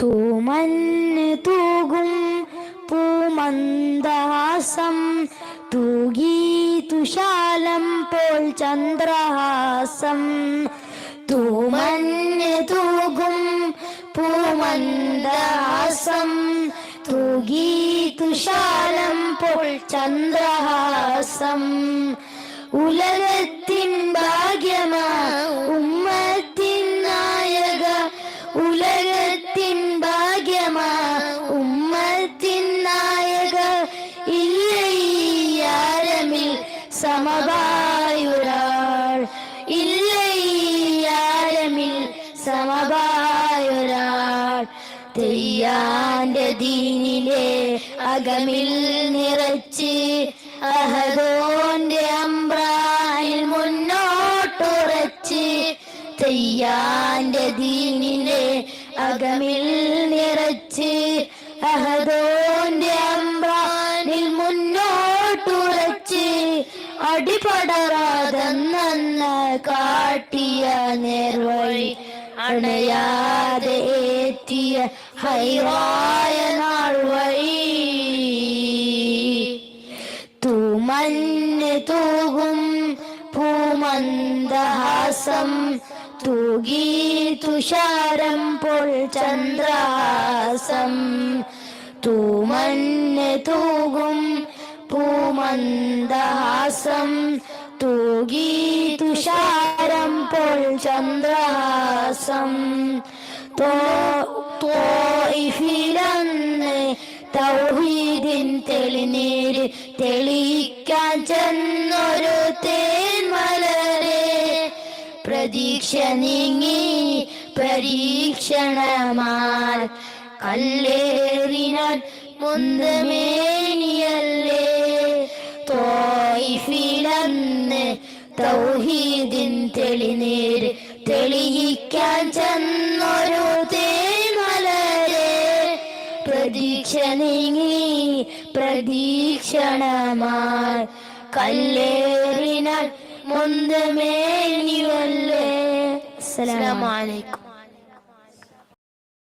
തൂമഞ്ഞ് തൂകും പൂമന്ദഹാസം തൂകി തുഷാലം പോൽ ചന്ദ്രഹാസം. തൂമഞ്ഞ് തൂകും പൂമന്ദഹാസം തൂകി തുഷാലം പോൽ ചന്ദ്രഹാസം. ഉലകത്തിൻ ഭാഗ്യമാ ഉമ്മത്തിൻ സമവായൊരാൾ. ഇല്ലയാരമിൽ സമവായൊരാൾ. തെയ്യാന്റെ ദീനിലെ അകമിൽ നിറച്ച് അഹദോന്റെ അമ്പ്രായിൽ മുന്നോട്ടുറച്ച് തെയ്യാന്റെ ദീനിലെ അകമിൽ നിറച്ച് അഹദോന്റെ അടിപടരാതെന്ന കാട്ടിയ നേർവഴി അണയാതെ ഏറ്റിയ ഹൈവായ നാൾ വഴി തൂമഞ്ഞ് തൂകും പൂമന്ദഹാസം തൂകി തുഷാരം പൊൾ ചന്ദ്രാസം തൂമഞ്ഞ് തൂകും പൂമന്ദഹാസം തൂകി തുഷാരം പോൾ ചന്ദ്രഹാസം. തോയിഫിലന്ന് തൗഹീദിൻ തെളിനീര് തെളിയിക്കാൻ ചെന്നൊരു തേന്മലരെ പ്രതീക്ഷ നീങ്ങി പരീക്ഷണമാർ കല്ലേറിനാൻ മുന്തമേനിയല്ലേ. തോയിഫിലന്ന് തൗഹീദിൻ തെളിനീര് തെളിയിക്കാൻ ചെന്നൊരു തേമലേ പ്രതീക്ഷ നീങ്ങി പ്രതീക്ഷണമായി കല്ലേറിനാൽ മുന്തമേനിയല്ലേ അസ്സലാമു അലൈക്കും.